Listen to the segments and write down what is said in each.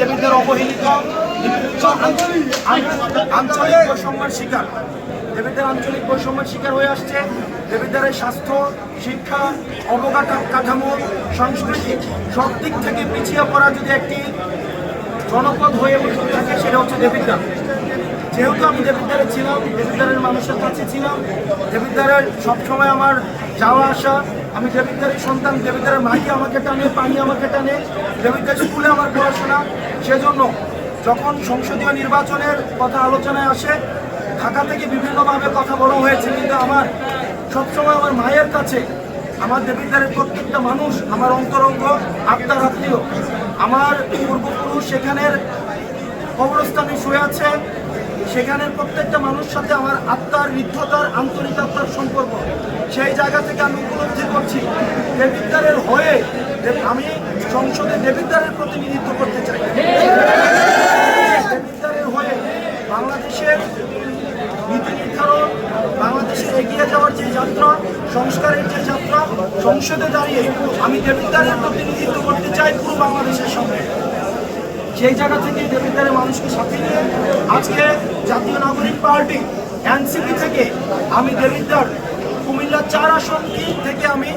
দেবীদের অবহেলিত আঞ্চলিক বৈষম্যের শিকার। দেবীদের আঞ্চলিক বৈষম্যের শিকার হয়ে আসছে। দেবীদের স্বাস্থ্য, শিক্ষা, অবকাঠামো কাঠামো সংস্কৃতি সব দিক থেকে পিছিয়ে পড়া যদি একটি জনপদ হয়ে থাকে, সেটা হচ্ছে দেবিদ্বার যেহেতু আমি দেবিদ্বারে ছিলাম, দেবিদ্বারের মানুষের কাছে ছিলাম, দেবিদ্বারের সবসময় আমার যাওয়া আসা, আমি দেবিদ্বারের সন্তান, দেবিদ্বারের মাটি আমাকে টানে, পানি আমাকে টানে, দেবিদ্বার স্কুলে আমার পড়াশোনা। সেজন্য যখন সংসদীয় নির্বাচনের কথা আলোচনায় আসে, ঢাকা থেকে বিভিন্নভাবে কথা বলা হয়েছে, কিন্তু আমার সবসময় আমার মায়ের কাছে আমার দেবিদ্বারের প্রত্যেকটা মানুষ আমার অন্তরঙ্গ আত্মার আত্মীয়। আমার পূর্বপুরুষ সেখানের কবরস্থানে শুয়ে আছে সেখানের প্রত্যেকটা মানুষ সাথে আমার আত্মার হৃদ্ধতার আন্তরিক আত্মার সম্পর্ক। সেই জায়গা থেকে আমি উপলব্ধি করছি দেবিদ্বারের হয়ে আমি সংসদে দেবিদ্বারের প্রতিনিধিত্ব করতে চাই। দেবিদ্বারের হয়ে বাংলাদেশের নীতি নির্ধারণ বাংলাদেশের এগিয়ে যাওয়ার যে যাত্রা, সংস্কারের যে যাত্রা, সংসদে দাঁড়িয়ে আমি দেবিদ্বারের প্রতিনিধিত্ব করতে চাই পুরো বাংলাদেশের সঙ্গে। সেই জায়গা থেকে দেবিদ্বারের মানুষকে সাথে নিয়ে আজকে জাতীয় নাগরিক পার্টি এনসিপি থেকে আমি দেবিদ্বার কুমিল্লা চার আসন থেকে আমি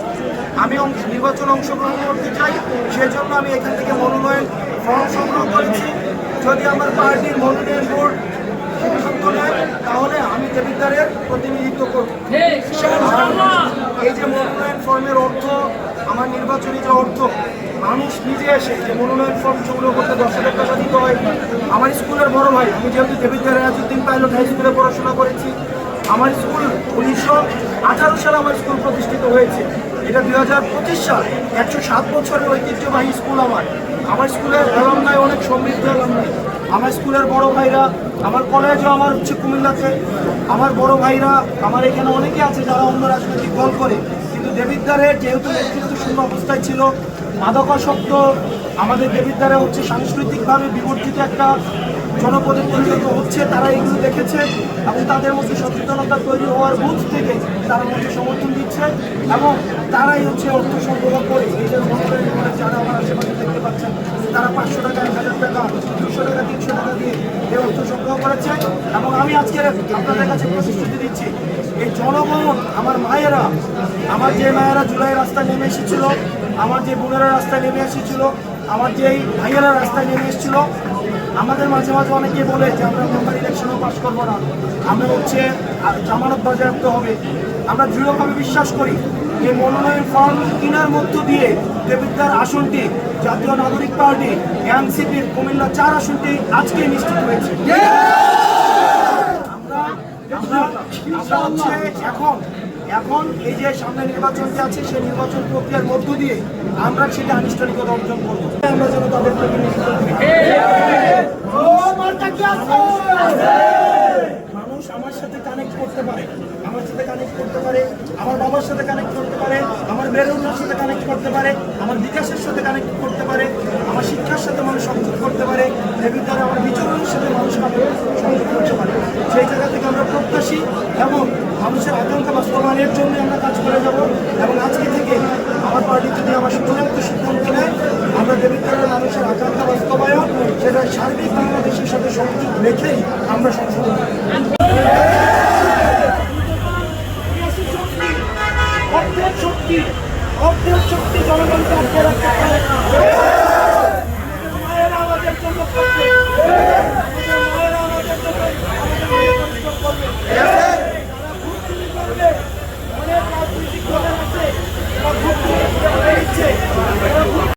আমি অংশ- নির্বাচনে অংশগ্রহণ করতে চাই সেজন্য আমি এখান থেকে মনোনয়ন ফর্ম সংগ্রহ করেছি। যদি আমার পার্টির মনোনয়ন বোর্ড সিদ্ধান্ত নেয় তাহলে আমি দেবিদ্বারের প্রতিনিধিত্ব করব। এই যে ফর্মের অর্থ, আমার নির্বাচনী যে অর্থ, মানুষ নিজে এসে যে মনোনয়ন ফর্ম সংগ্রহ করতে দশ হাজার টাকা দিতে হয়। আমার স্কুলের বড় ভাই, আমি যেহেতু দেবিদ্বার রাজুদ্দিন পাইলট হাই স্কুলে পড়াশোনা করেছি, আমার স্কুল উনিশশো আঠারো সালে আমার স্কুল প্রতিষ্ঠিত হয়েছে। এটা দুই হাজার পঁচিশ সাল, একশো সাত বছরের ঐতিহ্যবাহী স্কুল আমার। আমার স্কুলের অ্যালামনাই অনেক সমৃদ্ধ অ্যালামনাই। আমার স্কুলের বড় ভাইরা, আমার কলেজও আমার হচ্ছে কুমিল্লাতে। আমার বড় ভাইরা, আমার এখানে অনেকে আছে যারা অন্য রাজনৈতিক দল করে। দেবিদ্বারে যেহেতু নেতৃত্ব শূন্য অবস্থায় ছিল, মাদকাসক্ত আমাদের দেবিদ্বারে হচ্ছে সাংস্কৃতিকভাবে বিবর্তিত একটা জনপদে পরিণত হচ্ছে তারা এগুলো দেখেছে এবং তাদের মধ্যে সচেতনতা তৈরি হওয়ার বুথ থেকে তারা মধ্যে সমর্থন দিচ্ছে এবং তারাই হচ্ছে অর্থ সংগ্রহ করে নিজের মনে যারা আমার আশেপাশে দেখতে পাচ্ছেন তারা পাঁচশো টাকা এক হাজার টাকা দুশো টাকা তিনশো টাকা দিয়ে এই অর্থ সংগ্রহ করেছে এবং আমি আজকে আপনাদের কাছে প্রতিশ্রুতি দিচ্ছি। এই জনগণ, আমার মায়েরা, আমার যে মায়েরা জুলাই রাস্তায় নেমে এসেছিল, আমার যে বোনেরা রাস্তায় নেমে এসেছিল, আমার যে ভাইয়েরা রাস্তায় নেমে এসেছিল, আমাদের মাঝে মাঝে অনেকে বলে যে, আমরা মেম্বার ইলেকশনও পাশ করব না। আমরা হচ্ছে জামানত বাজেয়াপ্ত হবে। আমরা দৃঢ়ভাবে বিশ্বাস করি যে মনোনয়ন ফর্ম কেনার মধ্য দিয়ে দেবিদ্যার আসনটি জাতীয় নাগরিক পার্টি, এনসিপির কুমিল্লা চার আসনটি আজকে নিশ্চিত হয়েছে। আমরা হচ্ছে এখন এখন এই যে সামনে নির্বাচন আছে সেই নির্বাচন প্রক্রিয়ার মধ্য দিয়ে আমরা সেটা আনুষ্ঠানিকতা অর্জন করব আমরা যেন তাদের মানুষ আমার সাথে কানেক্ট করতে পারে। আমার সাথে কানেক্ট করতে পারে আমার বাবার সাথে কানেক্ট করতে পারে। আমার সাথে কানেক্ট করতে পারে আমার বিকাশের সাথে কানেক্ট করতে পারে। আমার শিক্ষার সাথে মানুষ সংযোগ করতে পারে। এর দ্বারা আমার বিচরণের সাথে মানুষ কানেক্ট সংযোগ করতে পারে সেই জায়গা থেকে আমরা প্রত্যাশী এবং মানুষের আকাঙ্ক্ষা বাস্তবায়নের জন্য আমরা কাজ করে যাব এবং আজকে থেকে আমার পার্টি যদি আমার চূড়ান্ত সিদ্ধান্ত নেয়। আমরা দেবিদ্বারের মানুষের আকাঙ্ক্ষা বাস্তবায়ন, সেটা সার্বিক বাংলাদেশের সাথে সংযোগ রেখেই আমরা সংশোধন শক্তি অর্থের শক্তি জনগণকে আটকে রাখতে